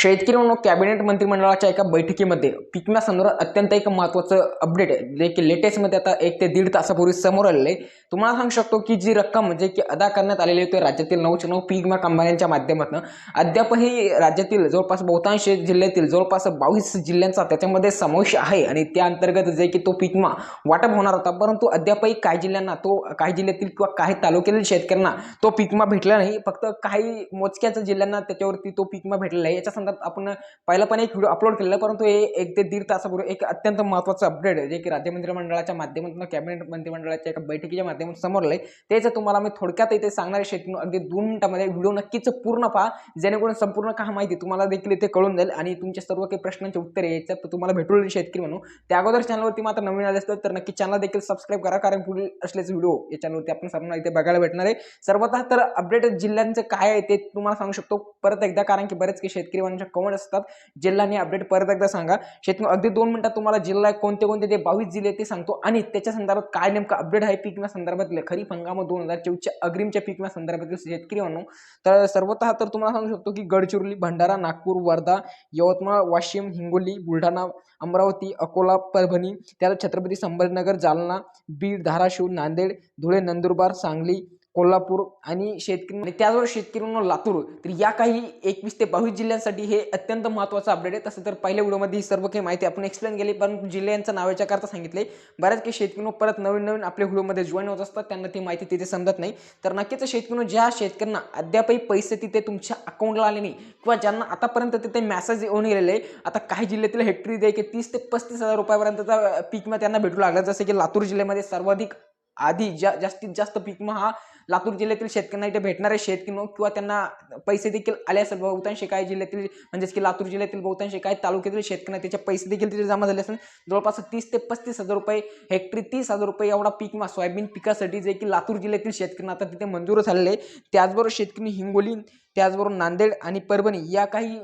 शेतकरी म्हणून कॅबिनेट मंत्रिमंडळाच्या एका बैठकीमध्ये पिकम्या संदर्भात अत्यंत एक महत्त्वाचं अपडेट आहे. जे की लेटेस्टमध्ये आता एक ते दीड तासापूर्वी समोर आलेलं आहे. तुम्हाला सांगू शकतो की जी रक्कम जे की अदा करण्यात आलेली होती राज्यातील नऊशे नऊ पिकम्या कंपन्यांच्या माध्यमातून अद्यापही राज्यातील जवळपास बहुतांश जिल्ह्यातील जवळपास बावीस जिल्ह्यांचा त्याच्यामध्ये समावेश आहे आणि त्या अंतर्गत जे की तो पिकमा वाटप होणार होता. परंतु अद्यापही काही जिल्ह्यांना तो काही जिल्ह्यातील किंवा काही तालुक्यातील शेतकऱ्यांना तो पिकमा भेटला नाही. फक्त काही मोजक्याच जिल्ह्यांना त्याच्यावरती तो पिकमा भेटलेला आहे. याच्या संदर्भात आपण पहिला पण एक व्हिडिओ अपलोड केलेला परंतु हे एक ते दीड तासापूर्वी एक अत्यंत महत्त्वाचं अपडेट आहे जे की राज्य मंत्रिमंडळाच्या माध्यमातून कॅबिनेट मंत्रिमंडळाच्या एका बैठकीच्या माध्यमातून समोर आलंय. तेच तुम्हाला मी थोडक्यात इथे सांगणार आहे शेतकरी अगदी दोन मिनिटामध्ये व्हिडिओ नक्कीच पूर्ण पहा जेणेकरून संपूर्ण काही माहिती तुम्हाला देखील इथे कळून जाईल आणि तुमच्या सर्व काही प्रश्नांचे उत्तरे याच्यात तुम्हाला भेटून शेतकरी म्हणून. त्या अगोदर चॅनलवरती मात्र नवीन आले असतात तर नक्की चॅनल देखील सबस्क्राईब करा कारण पुढील असलेच व्हिडिओ या चॅनलवरती आपण सर्वांना इथे बघायला भेटणार आहे. सर्वतः तर अपडेट जिल्ह्यांचं काय आहे ते तुम्हाला सांगू शकतो परत एकदा कारण की बरेच काही शेतकरी तुमच्या कमेंट असतात. जिल्ह्यानी अपडेट परत एकदा सांगा. शेतकरी अगदी दोन मिनिटात तुम्हाला जिल्हा कोणते कोणते ते बावीस जिल्हे ते सांगतो. आणि त्याच्या संदर्भात काय नेमकं अपडेट आहे पीकम्या संदर्भातले खरीप हंगाम दोन हजार चोवीसच्या अग्रिमच्या पीकम्या संदर्भातील शेतकरी म्हणून. तर सर्वतः तर तुम्हाला सांगू शकतो की गडचिरोली भंडारा नागपूर वर्धा यवतमाळ वाशिम हिंगोली बुलढाणा अमरावती अकोला परभणी त्याला छत्रपती संभाजीनगर जालना बीड धाराशिव नांदेड धुळे नंदुरबार सांगली कोल्हापूर आणि शेतकरी आणि त्याचबरोबर शेतकरी लातूर तर या काही एकवीस ते बावीस जिल्ह्यांसाठी हे अत्यंत महत्त्वाचं अपडेट आहे. तसं तर पहिल्या व्हिडिओमध्ये ही सर्व काही माहिती आपण एक्सप्लेन केली पण जिल्ह्यांचं नावाच्या करता सांगितले बऱ्याच काही शेतकरी परत नवीन नवीन आपल्या व्हिडिओमध्ये जॉईन होत असतात. त्यांना ती माहिती तिथे समजत नाही. तर नक्कीच शेतकरी ज्या शेतकऱ्यांना अद्यापही पैसे तिथे तुमच्या अकाउंटला आले नाही किंवा ज्यांना आतापर्यंत तिथे मॅसेज येऊन गेलेले आहे आता काही जिल्ह्यातील हेक्टरी दे की तीस ते पस्तीस हजार रुपयापर्यंतचा पीक त्यांना भेटू लागला. जसं की लातूर जिल्ह्यामध्ये सर्वाधिक आधी जा जास्तीत जास्त पीक हा लातूर जिल्ह्यातील शेतकऱ्यांना इथे भेटणारे शेतकरी किंवा त्यांना पैसे देखील आले असेल. बहुतांश काही जिल्ह्यातील म्हणजेच की लातूर जिल्ह्यातील बहुतांश काही तालुक्यातील शेतकऱ्यांना त्याचे पैसे देखील तिथे जमा झाले असेल. जवळपास तीस ते पस्तीस हजार रुपये हेक्टरी तीस हजार रुपये एवढा पीकमा सोयाबीन पिकासाठी जे की लातूर जिल्ह्यातील शेतकऱ्यांना आता तिथे मंजूर झालेले आहे. त्याचबरोबर शेतकरी हिंगोली त्याचबरोबर नांदेड आणि परभणी या काही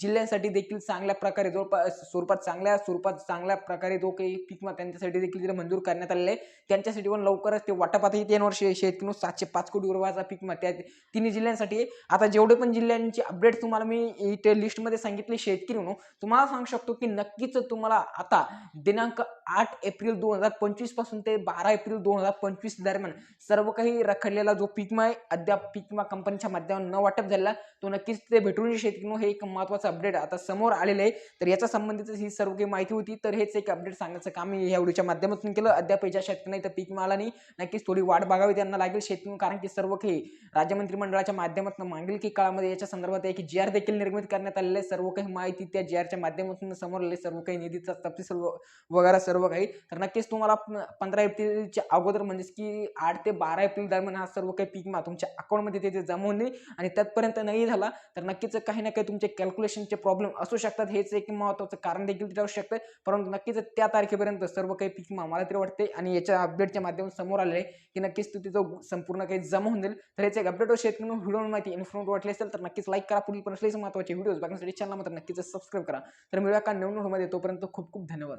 जिल्ह्यांसाठी देखील चांगल्या प्रकारे जवळपास स्वरूपात चांगल्या स्वरूपात चांगल्या प्रकारे जो काही पीक त्यांच्यासाठी देखील तिथे मंजूर करण्यात आलेले आहे त्यांच्यासाठी पण लवकरच ते वाटपातही तीन वर्ष शेतकरी सातशे पाच कोटी रुपयाचा पीक त्या तिन्ही जिल्ह्यांसाठी आहे. आता जेवढे पण जिल्ह्यांचे अपडेट तुम्हाला मी इथे लिस्टमध्ये सांगितले शेतकरी म्हणून तुम्हाला सांगू शकतो की नक्कीच तुम्हाला आता दिनांक आठ एप्रिल दोन हजार पंचवीसपासून ते बारा एप्रिल दोन हजार पंचवीस दरम्यान सर्व काही रखडलेला जो पीकमा आहे अद्याप पीकमा कंपनीच्या माध्यमातून न वाटप झालेला तो नक्कीच ते भेटून शेतकरी हे एक महत्त्वाचं अपडेट आता समोर आलेलं आहे. तर याच्या संबंधित ही सर्व काही माहिती होती तर हेच एक अपडेट सांगण्याचं काम मी ह्या व्हिडिओच्या माध्यमातून केलं. अद्याप याच्या शेतकऱ्यांना तर पीक आला नाही नक्कीच थोडी वाट बघावी त्यांना लागेल. शेतकरी कारण की सर्व काही राज्य मंत्रिमंडळाच्या माध्यमातून मागील की काळामध्ये याच्या संदर्भात आहे की जी आर देखील निर्मित करण्यात आलेलं आहे. सर्व काही माहिती त्या जी आरच्या माध्यमातून समोर आले सर्व काही निधीचा तपशील वगैरे सर्व काही. तर नक्कीच तुम्हाला पंधरा एप्रिलच्या अगोदर म्हणजेच की आठ ते बारा एप्रिल दरम्यान हा सर्व काही पीक मा तुमच्या अकाउंटमध्ये तिथे जमा होऊन आणि त्यातपर्यंत नाही झाला तर नक्कीच काही ना काही तुमचे कॅल्क्युलेशनचे प्रॉब्लेम असू शकतात. हेच एक महत्त्वाचं कारण देखील तिथे असू शकतं. परंतु नक्कीच त्या तारखेपर्यंत सर्व काही पीक मला तरी वाटते आणि याच्या अपडेटच्या माध्यमातून समोर आले की नक्कीच तू तिथं संपूर्ण काही जमा होऊन जाईल तर याचे एक अपडेट शेतकरी व्हिडिओ माहिती इन्फॉर्मेट वाटली असेल तर नक्कीच लाईक करा. पुढील पण असलेच महत्त्वाचे व्हिडिओज बघण्यासाठी चॅनल मात्र नक्कीच सबस्क्राईब करा. तर मिळूया का नवीन मध्ये? तोपर्यंत खूप खूप धन्यवाद.